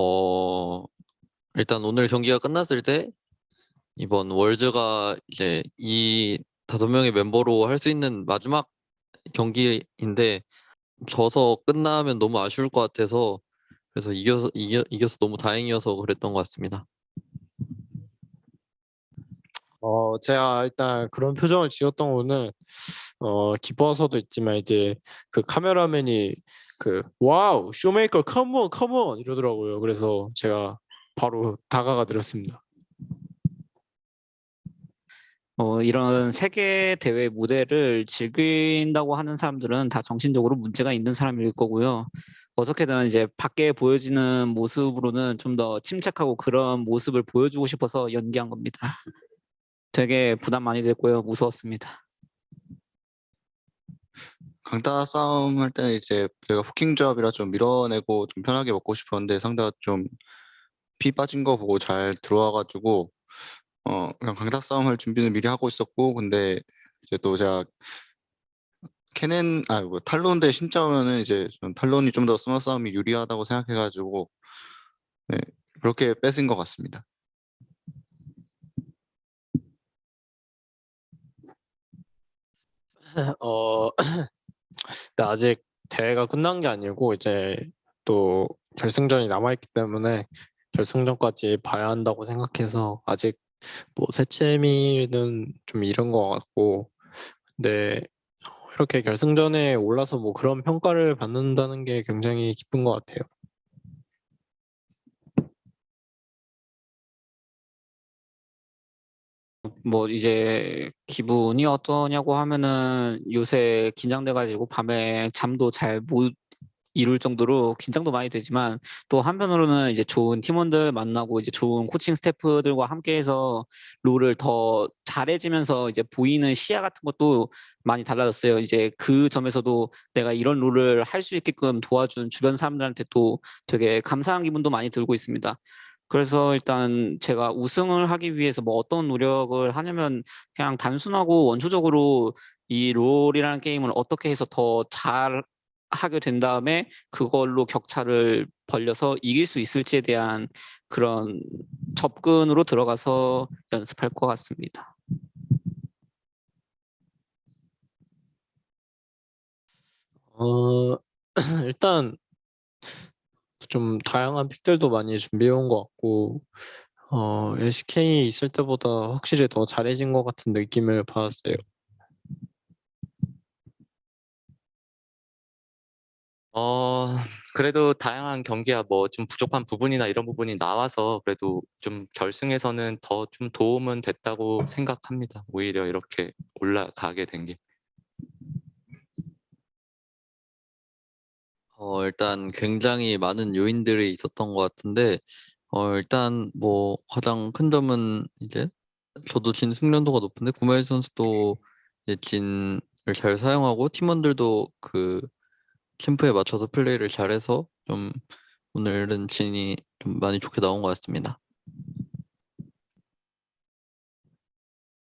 어, 일단 오늘 경기가 끝났을 때 이번 월즈가 이제 이 다섯 명의 멤버로 할 수 있는 마지막 경기인데 져서 끝나면 너무 아쉬울 것 같아서 그래서 이겨서 이겨, 이겨서 너무 다행이어서 그랬던 것 같습니다. 어, 제가 일단 그런 표정을 지었던 거는 어, 기뻐서도 있지만 이제 그 카메라맨이 그 와우 쇼메이커 컴온 컴온 이러더라고요. 그래서 제가 바로 다가가 드렸습니다. 어, 이런 세계 대회 무대를 즐긴다고 하는 사람들은 다 정신적으로 문제가 있는 사람일 거고요. 어떻게든 이제 밖에 보여지는 모습으로는 좀 더 침착하고 그런 모습을 보여주고 싶어서 연기한 겁니다. 되게 부담 많이 됐고요. 무서웠습니다. 강타 싸움 할 때는 이제 제가 후킹 조합이라 좀 밀어내고 좀 편하게 먹고 싶었는데 상대가 좀 피 빠진 거 보고 잘 들어와가지고 어 그냥 강타 싸움 할 준비는 미리 하고 있었고 근데 이제 또 제가 캐넨 아뭐 탈론 대 신짜오면은 이제 좀 탈론이 좀 더 스마 싸움이 유리하다고 생각해가지고 네 그렇게 뺏은 것 같습니다. 어, 근데 아직 대회가 끝난 게 아니고 이제 또 결승전이 남아 있기 때문에 결승전까지 봐야 한다고 생각해서 아직 뭐 새채미는 좀 이른 것 같고 근데 이렇게 결승전에 올라서 뭐 그런 평가를 받는다는 게 굉장히 기쁜 것 같아요. 뭐 이제 기분이 어떠냐고 하면은 요새 긴장돼 가지고 밤에 잠도 잘 못 이룰 정도로 긴장도 많이 되지만 또 한편으로는 이제 좋은 팀원들 만나고 이제 좋은 코칭 스태프들과 함께해서 롤을 더 잘해지면서 이제 보이는 시야 같은 것도 많이 달라졌어요. 이제 그 점에서도 내가 이런 롤을 할 수 있게끔 도와준 주변 사람들한테 또 되게 감사한 기분도 많이 들고 있습니다. 그래서 일단 제가 우승을 하기 위해서 뭐 어떤 노력을 하냐면 그냥 단순하고 원초적으로 이 롤이라는 게임을 어떻게 해서 더 잘 하게 된 다음에 그걸로 격차를 벌려서 이길 수 있을지에 대한 그런 접근으로 들어가서 연습할 것 같습니다. 어, 일단 좀 다양한 픽들도 많이 준비해 온 것 같고 어, LCK 있을 때보다 확실히 더 잘해진 것 같은 느낌을 받았어요. 어, 그래도 다양한 경기야 뭐 좀 부족한 부분이나 이런 부분이 나와서 그래도 좀 결승에서는 더 좀 도움은 됐다고 생각합니다. 오히려 이렇게 올라가게 된 게. 어, 일단 굉장히 많은 요인들이 있었던 것 같은데 어, 일단 뭐 가장 큰 점은 이제 저도 진 숙련도가 높은데 구마일 선수도 이제 진을 잘 사용하고 팀원들도 그 캠프에 맞춰서 플레이를 잘해서 좀 오늘은 진이 좀 많이 좋게 나온 것 같습니다.